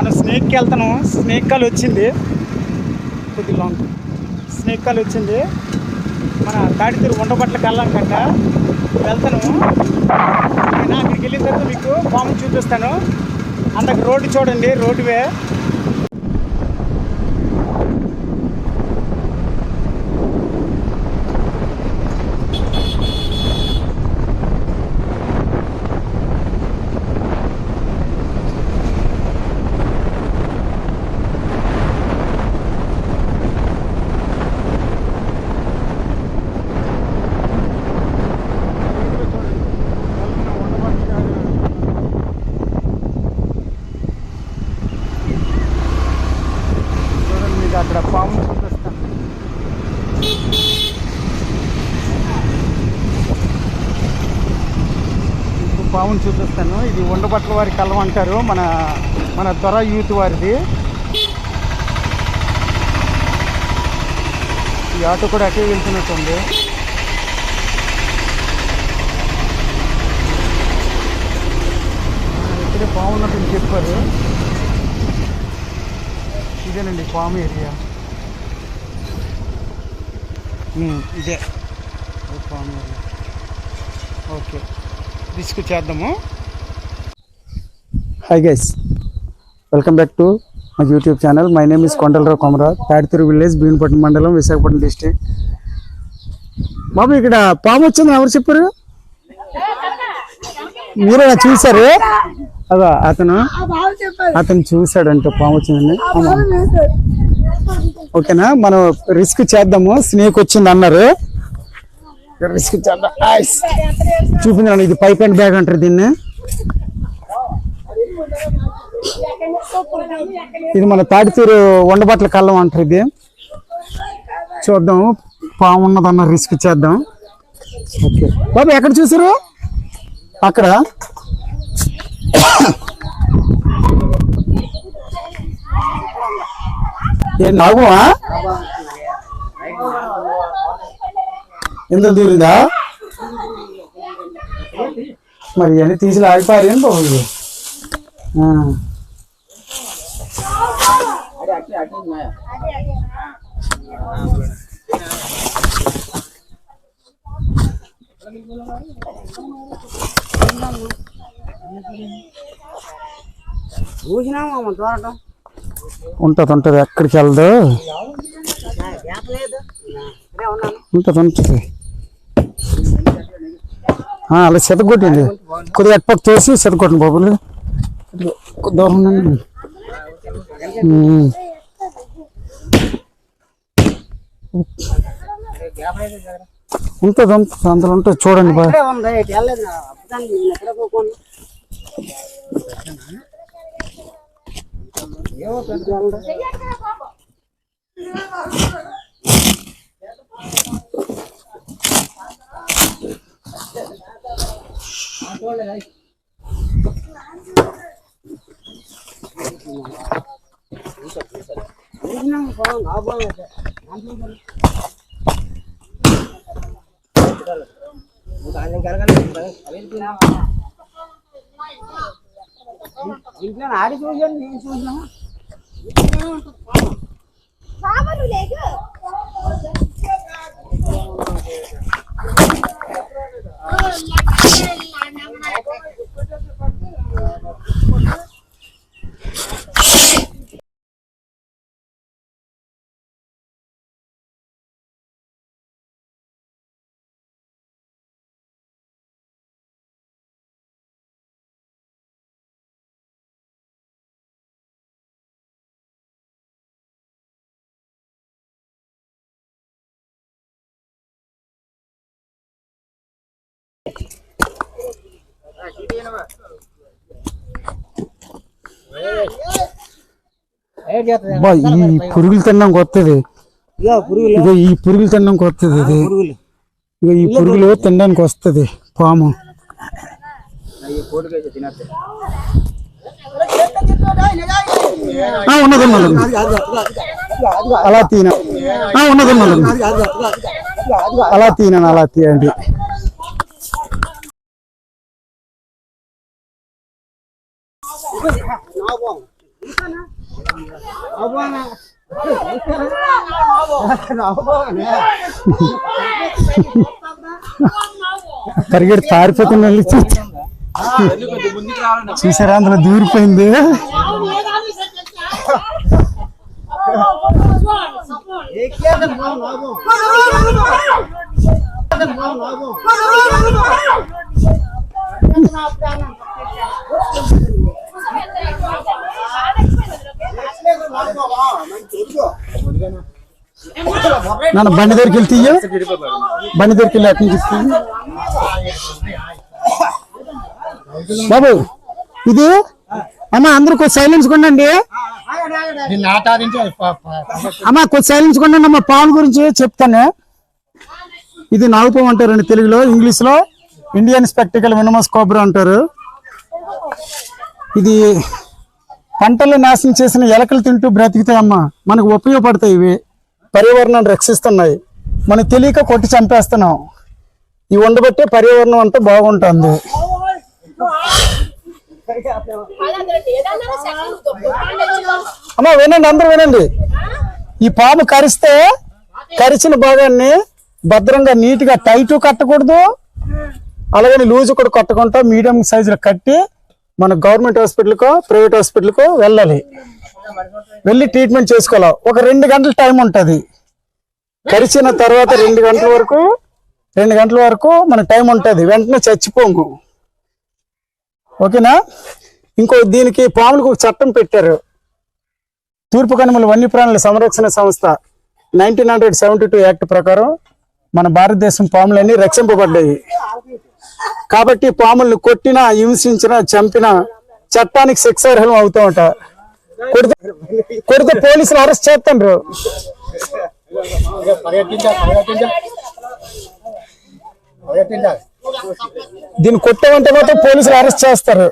మనం స్నేక్కి వెళ్తాను. Snake call వచ్చింది. కొద్ది లాంగ్ స్నేక్ కాల్ వచ్చింది. మన తాడితీరు ఉండబట్లకి వెళ్ళాం కట్ట వెళ్తాను. నేను అక్కడికి వెళ్ళిన తర్వాత మీకు పాము చూపిస్తాను. అందుకు రోడ్డు చూడండి రోడ్డువే చూడండి మీకు అక్కడ పాము చూపిస్తాను మీకు పాముని చూపిస్తాను ఇది ఉండబట్ల వారి కలం అంటారు. మన మన దొర యూత్ వారిది. ఈ ఆటో కూడా అటే వెళ్తున్నట్టుంది. ఇక్కడే బాగున్నట్టు చెప్పారు. ఇదేనండి పాము ఏరియా. ఇదే. ఇది పాము ఏరియా. ఓకే. రిస్క్ చేద్దాము. Hi guys welcome back to my YouTube channel my name is Kondalarao Komara Tadituru village Bheemapatnam మండలం విశాఖపట్నం డిస్టిక్ బాబు ఇక్కడ పాము వచ్చింది ఎవరు చెప్పారు? మీరే చూసారు అదో అతను అతను చూశాడంటే పాము వచ్చిందండి ఓకేనా? మనం రిస్క్ చేద్దాము. స్నేక్ వచ్చింది అన్నారు. రిస్క్ చేద్దాం. ఐస్. చూపించండి ఇది పైప్ అండ్ బ్యాగ్ అంటారు దీన్ని. ఇది మన తాడితూరు వండబట్ల కళ్ళం అంటారు ఇది. చూద్దాం పాము ఉన్నదన్న రిస్క్ చేద్దాం. ఓకే. బాబు ఎక్కడ చూసారు అక్కడ. ఏ నాగువా ఎంత దూరిందా? మరి ఇవన్నీ తీసి ఆగిపోయారు ఏం బాబు? చూసినామా దూరటం ఉంటది ఉంటది. ఎక్కడికి ఉన్నాను. ఉంటది ఉంటది. అలా చెతగొట్టింది కొద్దిగా అటుపక్క తోసి చెతగొట్టండి బాబులు. దూరం ఉంటుంది ఉమ్. అందులో ఉంటుంది చూడండి బాగా ఇక్కడే ఇంట్లో ఆడి చూసాను నేను చూసినా సాబను లేదు అబ్బా ఈ పురుగులు తిన్నాం కొత్తది ఇగో ఈ పురుగులు తిన్నాం కొత్తది ఇది ఇగో ఈ పురుగులు తినడానికి వస్తుంది పాము ఉన్నది ఉన్నది అలా తీన ఉన్నది ఉన్నది అలా తీన అలా తీయండి పరిగెడి పారిపోతున్న చూసారా అందులో దూరిపోయింది? ప్రాణం నన్ను బండి దగ్గరికి వెళ్తే బండి దగ్గరికి వెళ్ళి అటు నుంచి బాబు ఇది? అమ్మ అందరూ కొద్ది సైలెన్స్ కొండండి అమ్మ కొద్ది సైలెన్స్ కొండండి అమ్మ పాలు గురించి చెప్తాను. ఇది నాగుపం అంటారండి తెలుగులో ఇంగ్లీష్లో ఇండియన్ స్పెక్టికల్ మినమస్ కోబ్రా అంటారు. ఇది పంటలు నాశనం చేసిన ఎలకలు తింటూ బ్రతుకుతాయమ్మా మనకు ఉపయోగపడతాయి ఇవి. పర్యావరణాన్ని రక్షిస్తున్నాయి. మనం తెలియక కొట్టి చంపేస్తున్నాం. ఇవి ఉండబట్టే పర్యావరణం అంతా బాగుంటుంది. అమ్మ వినండి అందరూ వినండి. ఈ పాము కరిస్తే కరిచిన భాగాన్ని భద్రంగా నీట్గా టైట్ కట్టకూడదు. అలాగని లూజ్ కూడా కట్టకుండా మీడియం సైజులో కట్టి మన గవర్నమెంట్ హాస్పిటల్కో ప్రైవేట్ హాస్పిటల్కో వెళ్ళాలి. వెళ్ళి ట్రీట్మెంట్ చేసుకోవాలి? ఒక రెండు గంటల టైం ఉంటుంది. కరిచిన తర్వాత రెండు గంటల వరకు రెండు గంటల వరకు మన టైం ఉంటుంది. వెంటనే చచ్చిపోము. ఓకేనా? ఇంకో దీనికి పాములకు ఒక చట్టం పెట్టారు. తూర్పు కనుమల వన్యప్రాణుల సంరక్షణ సంస్థ nineteen hundred seventy two act ప్రకారం మన భారతదేశం పాములన్నీ రక్షింపబడ్డాయి. కాబట్టి పాములను కొట్టినా హింసించినా చంపినా చట్టానికి శిక్షార్హం అవుతామట. కొడితే కొడితే పోలీసులు అరెస్ట్ చేస్తాను దీన్ని కొట్టామంటే మాత్రం పోలీసులు అరెస్ట్ చేస్తారు.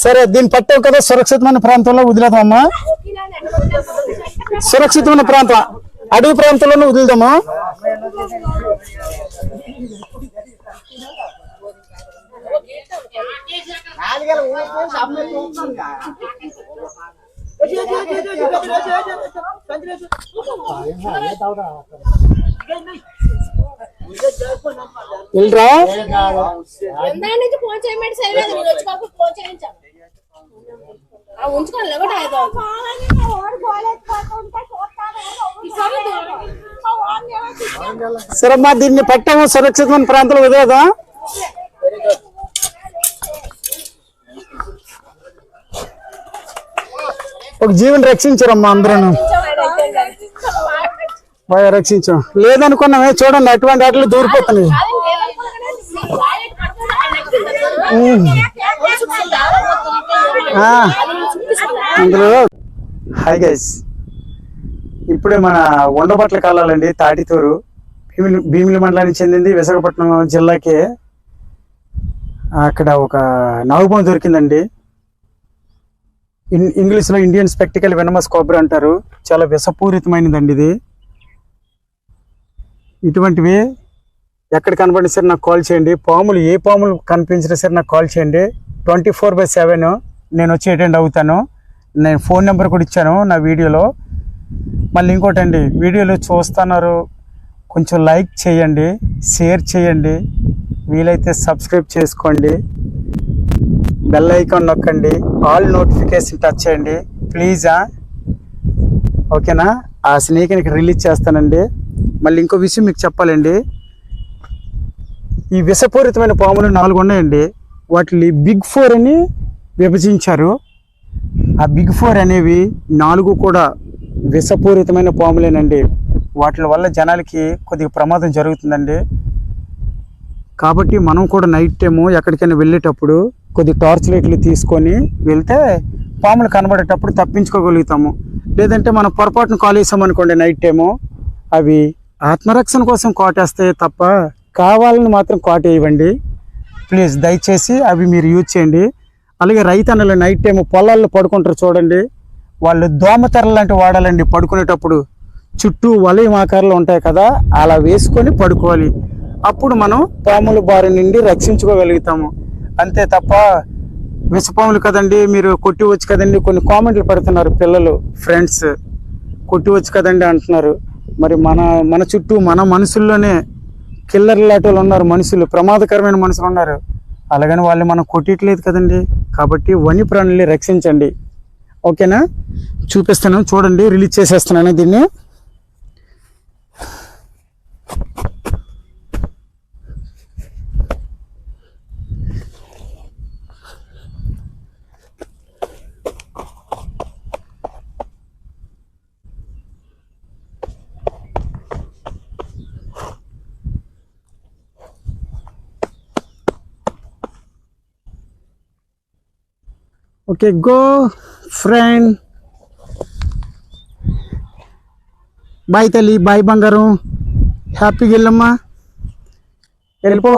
సరే దీన్ని పట్టావు కదా సురక్షితమైన ప్రాంతంలో వదిలేదమ్మా సురక్షితమైన ప్రాంతం. అడవి ప్రాంతంలోనే వదిలేదామా? నాలుగేళ్ళు వెళ్ళరా ఫోన్ చేయమంటే ఉంచుకోండి ఒకటి ఐదు సరే మా దీన్ని పట్టాము సురక్షితమైన ప్రాంతంలో వదిలేదా? ఒక జీవిని రక్షించారమ్మా అందరూ బాగా రక్షించాం. లేదనుకున్నామే చూడండి అటువంటి వాటిలో దూరిపోతున్నాయి. అందులో. హాయ్ గైస్ ఇప్పుడే మన ఉండబట్ల కాలాలండి తాటితూరు. భీమిలి భీమిలి మండలానికి చెందింది విశాఖపట్నం జిల్లాకి. అక్కడ ఒక నాగుపాము దొరికిందండి. ఇన్ ఇంగ్లీష్లో ఇండియన్ స్పెక్టికల్ వెనమస్ కోబ్రా అంటారు. చాలా విషపూరితమైనదండి ఇది. ఇటువంటివి ఎక్కడ కనపడిన సరే నాకు కాల్ చేయండి. పాములు ఏ పాములు కనిపించినా సరే నాకు కాల్ చేయండి. ట్వంటీ ఫోర్ బై సెవెన్ నేను వచ్చి అటెండ్ అవుతాను. నేను ఫోన్ నెంబర్ కూడా ఇచ్చాను నా వీడియోలో. మళ్ళీ ఇంకోటి అండి చూస్తున్నారు కొంచెం లైక్ చేయండి షేర్ చేయండి వీలైతే సబ్స్క్రైబ్ చేసుకోండి బెల్ ఐకాన్ నొక్కండి ఆల్ నోటిఫికేషన్ టచ్ చేయండి ప్లీజా? ఓకేనా? ఆ స్నేక్ని రిలీజ్ చేస్తానండి. మళ్ళీ ఇంకో విషయం మీకు చెప్పాలండి. ఈ విషపూరితమైన పాములు నాలుగు ఉన్నాయండి. వాటిని బిగ్ ఫోర్ అని విభజించారు. ఆ బిగ్ ఫోర్ అనేవి నాలుగు కూడా విషపూరితమైన పాములేనండి. వాటి వల్ల జనాలకి కొద్దిగా ప్రమాదం జరుగుతుందండి. కాబట్టి మనం కూడా నైట్ టైము ఎక్కడికైనా వెళ్ళేటప్పుడు కొద్ది టార్చ్ లైట్లు తీసుకొని వెళ్తే పాములు కనబడేటప్పుడు తప్పించుకోగలుగుతాము. లేదంటే మనం పొరపాటున కాల్ వేసామనుకోండి నైట్ టైము అవి ఆత్మరక్షణ కోసం కోటేస్తాయి తప్ప కావాలని మాత్రం కోటేయవండి. ప్లీజ్ దయచేసి అవి మీరు యూజ్ చేయండి. అలాగే రైతన్నలు నైట్ టైము పొలాల్లో పడుకుంటారు చూడండి. వాళ్ళు దోమతెరలు వాడాలండి. పడుకునేటప్పుడు చుట్టూ వలయం ఆకారాలు ఉంటాయి కదా అలా వేసుకొని పడుకోవాలి. అప్పుడు మనం పాముల బారి నుండి రక్షించుకోగలుగుతాము. అంతే తప్ప విషపాములు కదండి మీరు కొట్టివచ్చు కదండి కొన్ని కామెంట్లు పెడుతున్నారు పిల్లలు ఫ్రెండ్స్. కొట్టివచ్చు కదండి అంటున్నారు. మరి మన మన చుట్టూ మన మనుషుల్లోనే కిల్లర్ లాంటి వాళ్ళు ఉన్నారు మనుషులు ప్రమాదకరమైన మనుషులు ఉన్నారు. అలాగని వాళ్ళు మనం కొట్టట్లేదు కదండి. కాబట్టి వన్యప్రాణుల్ని రక్షించండి. ఓకేనా? చూపిస్తాను చూడండి రిలీజ్ చేసేస్తున్నాను దీన్ని. Okay, go, friend. ಬಾಯ್ ತಲಿ ಬಾಯ್ ಬಂಗಾರು ಹ್ಯಾಪಿ ಗೆಲ್ಲಮ್ಮ ಎಲ್ಪೋ